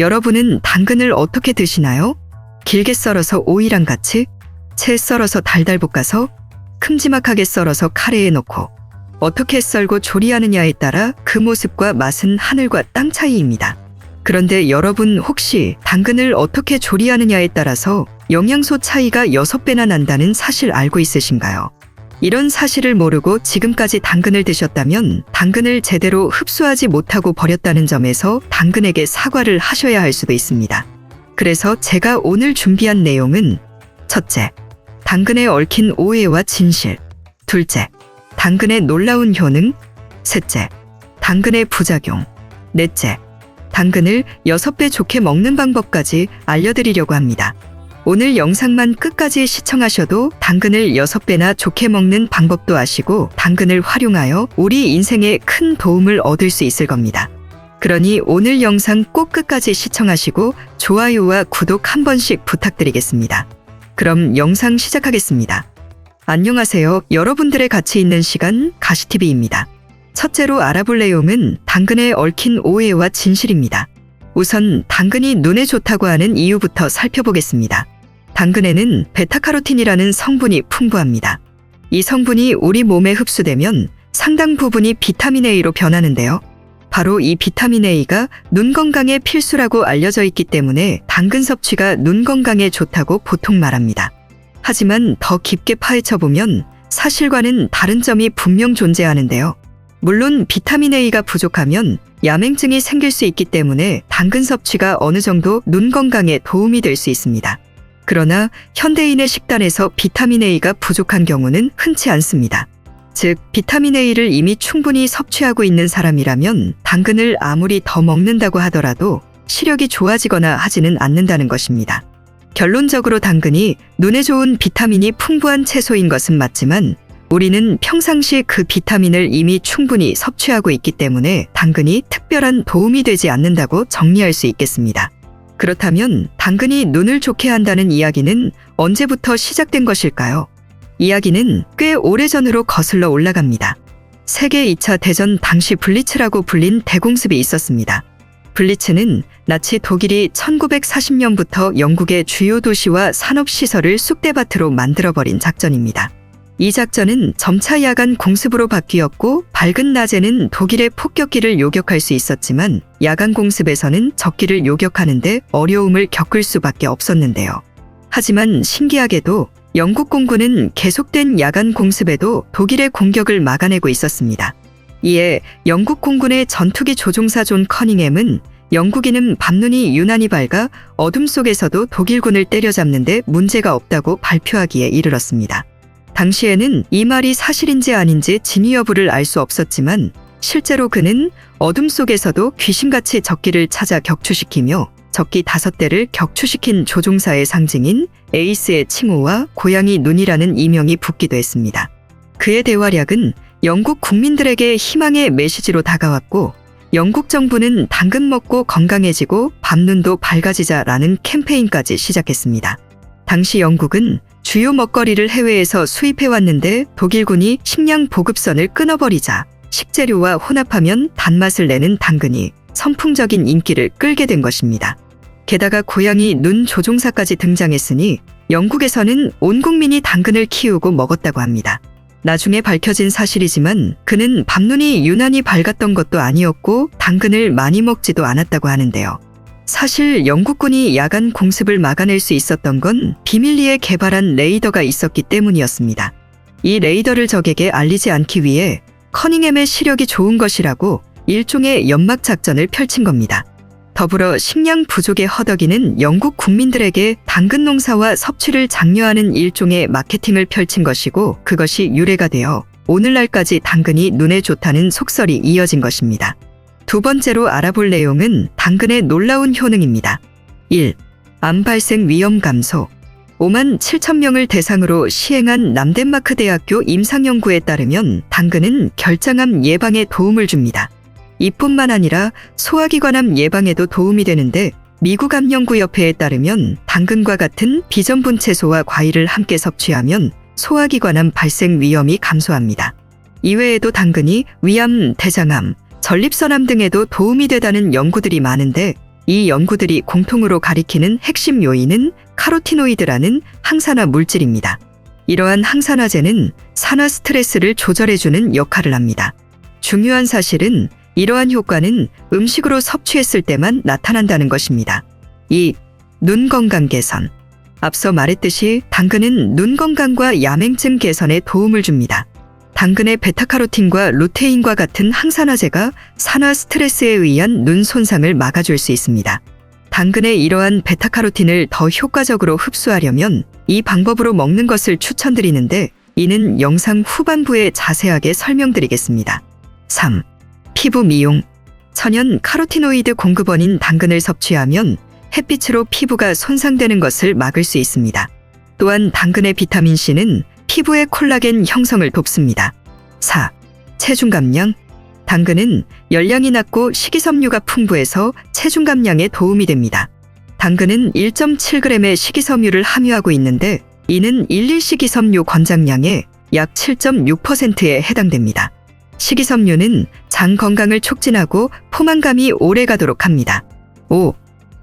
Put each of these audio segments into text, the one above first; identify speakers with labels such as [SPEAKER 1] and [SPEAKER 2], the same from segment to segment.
[SPEAKER 1] 여러분은 당근을 어떻게 드시나요? 길게 썰어서 오이랑 같이, 채 썰어서 달달 볶아서, 큼지막하게 썰어서 카레에 넣고, 어떻게 썰고 조리하느냐에 따라 그 모습과 맛은 하늘과 땅 차이입니다. 그런데 여러분 혹시 당근을 어떻게 조리하느냐에 따라서 영양소 차이가 6배나 난다는 사실 알고 있으신가요? 이런 사실을 모르고 지금까지 당근을 드셨다면 당근을 제대로 흡수하지 못하고 버렸다는 점에서 당근에게 사과를 하셔야 할 수도 있습니다. 그래서 제가 오늘 준비한 내용은 첫째, 당근에 얽힌 오해와 진실. 둘째, 당근의 놀라운 효능. 셋째, 당근의 부작용. 넷째, 당근을 6배 좋게 먹는 방법까지 알려드리려고 합니다. 오늘 영상만 끝까지 시청하셔도 당근을 6배나 좋게 먹는 방법도 아시고 당근을 활용하여 우리 인생에 큰 도움을 얻을 수 있을 겁니다. 그러니 오늘 영상 꼭 끝까지 시청하시고 좋아요와 구독 한 번씩 부탁드리겠습니다. 그럼 영상 시작하겠습니다. 안녕하세요. 여러분들의 같이 있는 시간 가시TV입니다. 첫째로 알아볼 내용은 당근에 얽힌 오해와 진실입니다. 우선 당근이 눈에 좋다고 하는 이유부터 살펴보겠습니다. 당근에는 베타카로틴이라는 성분이 풍부합니다. 이 성분이 우리 몸에 흡수되면 상당 부분이 비타민 A로 변하는데요. 바로 이 비타민 A가 눈 건강에 필수라고 알려져 있기 때문에 당근 섭취가 눈 건강에 좋다고 보통 말합니다. 하지만 더 깊게 파헤쳐 보면 사실과는 다른 점이 분명 존재하는데요. 물론 비타민 A가 부족하면 야맹증이 생길 수 있기 때문에 당근 섭취가 어느 정도 눈 건강에 도움이 될 수 있습니다. 그러나 현대인의 식단에서 비타민 A가 부족한 경우는 흔치 않습니다. 즉, 비타민 A를 이미 충분히 섭취하고 있는 사람이라면 당근을 아무리 더 먹는다고 하더라도 시력이 좋아지거나 하지는 않는다는 것입니다. 결론적으로 당근이 눈에 좋은 비타민이 풍부한 채소인 것은 맞지만 우리는 평상시 그 비타민을 이미 충분히 섭취하고 있기 때문에 당근이 특별한 도움이 되지 않는다고 정리할 수 있겠습니다. 그렇다면 당근이 눈을 좋게 한다는 이야기는 언제부터 시작된 것일까요? 이야기는 꽤 오래전으로 거슬러 올라갑니다. 세계 2차 대전 당시 블리츠라고 불린 대공습이 있었습니다. 블리츠는 나치 독일이 1940년부터 영국의 주요 도시와 산업시설을 쑥대밭으로 만들어버린 작전입니다. 이 작전은 점차 야간 공습으로 바뀌었고 밝은 낮에는 독일의 폭격기를 요격할 수 있었지만 야간 공습에서는 적기를 요격하는데 어려움을 겪을 수밖에 없었는데요. 하지만 신기하게도 영국 공군은 계속된 야간 공습에도 독일의 공격을 막아내고 있었습니다. 이에 영국 공군의 전투기 조종사 존 커닝햄은 영국인은 밤눈이 유난히 밝아 어둠 속에서도 독일군을 때려잡는데 문제가 없다고 발표하기에 이르렀습니다. 당시에는 이 말이 사실인지 아닌지 진위 여부를 알 수 없었지만 실제로 그는 어둠 속에서도 귀신같이 적기를 찾아 격추시키며 적기 다섯 대를 격추시킨 조종사의 상징인 에이스의 칭호와 고양이 눈이라는 이명이 붙기도 했습니다. 그의 대활약은 영국 국민들에게 희망의 메시지로 다가왔고 영국 정부는 당근 먹고 건강해지고 밤눈도 밝아지자라는 캠페인까지 시작했습니다. 당시 영국은 주요 먹거리를 해외에서 수입해 왔는데 독일군이 식량 보급선을 끊어버리자 식재료와 혼합하면 단맛을 내는 당근이 선풍적인 인기를 끌게 된 것입니다. 게다가 고양이 눈 조종사까지 등장했으니 영국에서는 온 국민이 당근을 키우고 먹었다고 합니다. 나중에 밝혀진 사실이지만 그는 밤눈이 유난히 밝았던 것도 아니었고 당근을 많이 먹지도 않았다고 하는데요. 사실 영국군이 야간 공습을 막아낼 수 있었던 건 비밀리에 개발한 레이더가 있었기 때문이었습니다. 이 레이더를 적에게 알리지 않기 위해 커닝햄의 시력이 좋은 것이라고 일종의 연막 작전을 펼친 겁니다. 더불어 식량 부족의 허덕이는 영국 국민들에게 당근 농사와 섭취를 장려하는 일종의 마케팅을 펼친 것이고 그것이 유래가 되어 오늘날까지 당근이 눈에 좋다는 속설이 이어진 것입니다. 두 번째로 알아볼 내용은 당근의 놀라운 효능입니다. 1. 암 발생 위험 감소. 5만 7천 명을 대상으로 시행한 남덴마크 대학교 임상 연구에 따르면 당근은 결장암 예방에 도움을 줍니다. 이뿐만 아니라 소화기관암 예방에도 도움이 되는데 미국 암연구협회에 따르면 당근과 같은 비전분 채소와 과일을 함께 섭취하면 소화기관암 발생 위험이 감소합니다. 이외에도 당근이 위암, 대장암, 전립선암 등에도 도움이 되다는 연구들이 많은데 이 연구들이 공통으로 가리키는 핵심 요인은 카로티노이드라는 항산화 물질입니다. 이러한 항산화제는 산화 스트레스를 조절해주는 역할을 합니다. 중요한 사실은 이러한 효과는 음식으로 섭취했을 때만 나타난다는 것입니다. 2. 눈 건강 개선. 앞서 말했듯이 당근은 눈 건강과 야맹증 개선에 도움을 줍니다. 당근의 베타카로틴과 루테인과 같은 항산화제가 산화 스트레스에 의한 눈 손상을 막아줄 수 있습니다. 당근의 이러한 베타카로틴을 더 효과적으로 흡수하려면 이 방법으로 먹는 것을 추천드리는데 이는 영상 후반부에 자세하게 설명드리겠습니다. 3. 피부 미용. 천연 카로티노이드 공급원인 당근을 섭취하면 햇빛으로 피부가 손상되는 것을 막을 수 있습니다. 또한 당근의 비타민 C는 피부의 콜라겐 형성을 돕습니다. 4. 체중 감량. 당근은 열량이 낮고 식이섬유가 풍부해서 체중 감량에 도움이 됩니다. 당근은 1.7g의 식이섬유를 함유하고 있는데 이는 일일 식이섬유 권장량의 약 7.6%에 해당됩니다. 식이섬유는 장 건강을 촉진하고 포만감이 오래 가도록 합니다. 5.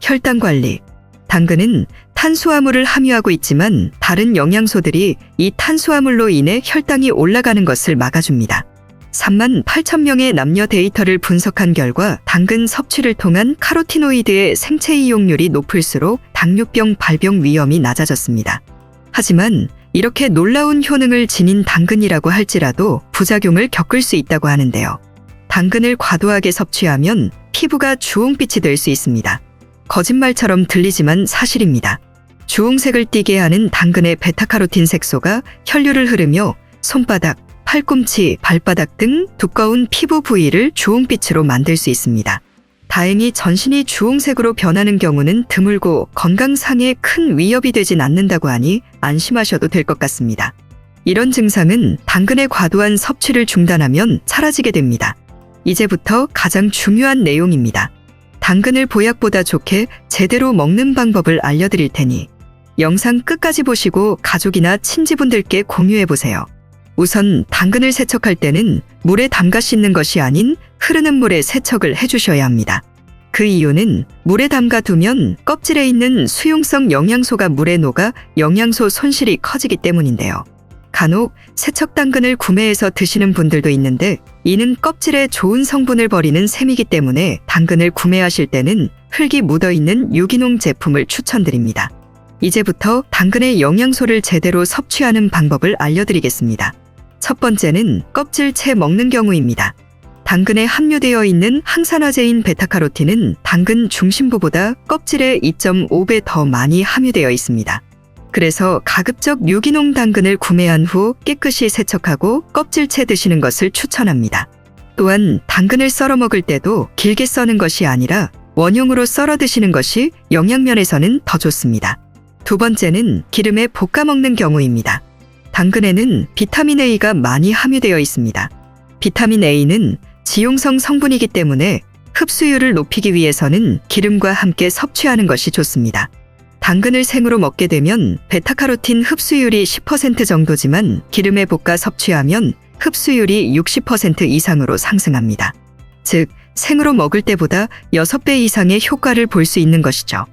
[SPEAKER 1] 혈당 관리. 당근은 탄수화물을 함유하고 있지만 다른 영양소들이 이 탄수화물로 인해 혈당이 올라가는 것을 막아줍니다. 3만 8천 명의 남녀 데이터를 분석한 결과 당근 섭취를 통한 카로티노이드의 생체 이용률이 높을수록 당뇨병 발병 위험이 낮아졌습니다. 하지만 이렇게 놀라운 효능을 지닌 당근이라고 할지라도 부작용을 겪을 수 있다고 하는데요. 당근을 과도하게 섭취하면 피부가 주홍빛이 될 수 있습니다. 거짓말처럼 들리지만 사실입니다. 주홍색을 띠게 하는 당근의 베타카로틴 색소가 혈류를 흐르며 손바닥, 팔꿈치, 발바닥 등 두꺼운 피부 부위를 주홍빛으로 만들 수 있습니다. 다행히 전신이 주홍색으로 변하는 경우는 드물고 건강상에 큰 위협이 되진 않는다고 하니 안심하셔도 될 것 같습니다. 이런 증상은 당근의 과도한 섭취를 중단하면 사라지게 됩니다. 이제부터 가장 중요한 내용입니다. 당근을 보약보다 좋게 제대로 먹는 방법을 알려드릴 테니 영상 끝까지 보시고 가족이나 친지분들께 공유해 보세요. 우선 당근을 세척할 때는 물에 담가 씻는 것이 아닌 흐르는 물에 세척을 해주셔야 합니다. 그 이유는 물에 담가 두면 껍질에 있는 수용성 영양소가 물에 녹아 영양소 손실이 커지기 때문인데요. 간혹 세척 당근을 구매해서 드시는 분들도 있는데 이는 껍질에 좋은 성분을 버리는 셈이기 때문에 당근을 구매하실 때는 흙이 묻어 있는 유기농 제품을 추천드립니다. 이제부터 당근의 영양소를 제대로 섭취하는 방법을 알려드리겠습니다. 첫 번째는 껍질 채 먹는 경우입니다. 당근에 함유되어 있는 항산화제인 베타카로틴은 당근 중심부보다 껍질의 2.5배 더 많이 함유되어 있습니다. 그래서 가급적 유기농 당근을 구매한 후 깨끗이 세척하고 껍질채 드시는 것을 추천합니다. 또한 당근을 썰어 먹을 때도 길게 써는 것이 아니라 원용으로 썰어 드시는 것이 영양면에서는 더 좋습니다. 두 번째는 기름에 볶아 먹는 경우입니다. 당근에는 비타민 A가 많이 함유되어 있습니다. 비타민 A는 지용성 성분이기 때문에 흡수율을 높이기 위해서는 기름과 함께 섭취하는 것이 좋습니다. 당근을 생으로 먹게 되면 베타카로틴 흡수율이 10% 정도지만 기름에 볶아 섭취하면 흡수율이 60% 이상으로 상승합니다. 즉, 생으로 먹을 때보다 6배 이상의 효과를 볼 수 있는 것이죠.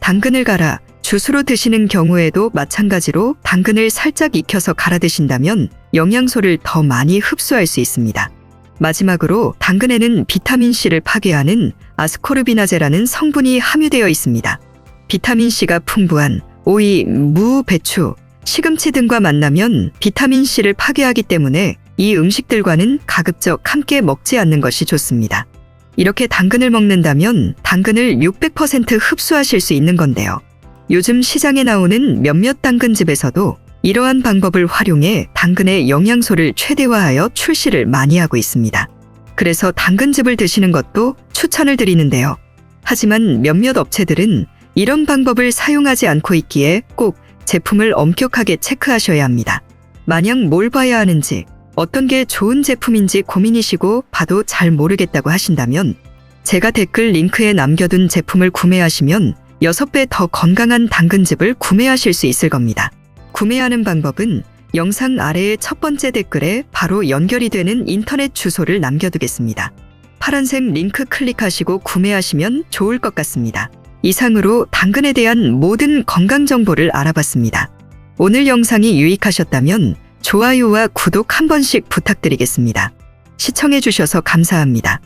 [SPEAKER 1] 당근을 갈아 주스로 드시는 경우에도 마찬가지로 당근을 살짝 익혀서 갈아 드신다면 영양소를 더 많이 흡수할 수 있습니다. 마지막으로 당근에는 비타민C를 파괴하는 아스코르비나제라는 성분이 함유되어 있습니다. 비타민C가 풍부한 오이, 무, 배추, 시금치 등과 만나면 비타민C를 파괴하기 때문에 이 음식들과는 가급적 함께 먹지 않는 것이 좋습니다. 이렇게 당근을 먹는다면 당근을 600% 흡수하실 수 있는 건데요. 요즘 시장에 나오는 몇몇 당근집에서도 이러한 방법을 활용해 당근의 영양소를 최대화하여 출시를 많이 하고 있습니다. 그래서 당근즙을 드시는 것도 추천을 드리는데요. 하지만 몇몇 업체들은 이런 방법을 사용하지 않고 있기에 꼭 제품을 엄격하게 체크하셔야 합니다. 마냥 뭘 봐야 하는지, 어떤 게 좋은 제품인지 고민이시고 봐도 잘 모르겠다고 하신다면 제가 댓글 링크에 남겨둔 제품을 구매하시면 6배 더 건강한 당근즙을 구매하실 수 있을 겁니다. 구매하는 방법은 영상 아래의 첫 번째 댓글에 바로 연결이 되는 인터넷 주소를 남겨두겠습니다. 파란색 링크 클릭하시고 구매하시면 좋을 것 같습니다. 이상으로 당근에 대한 모든 건강 정보를 알아봤습니다. 오늘 영상이 유익하셨다면 좋아요와 구독 한 번씩 부탁드리겠습니다. 시청해주셔서 감사합니다.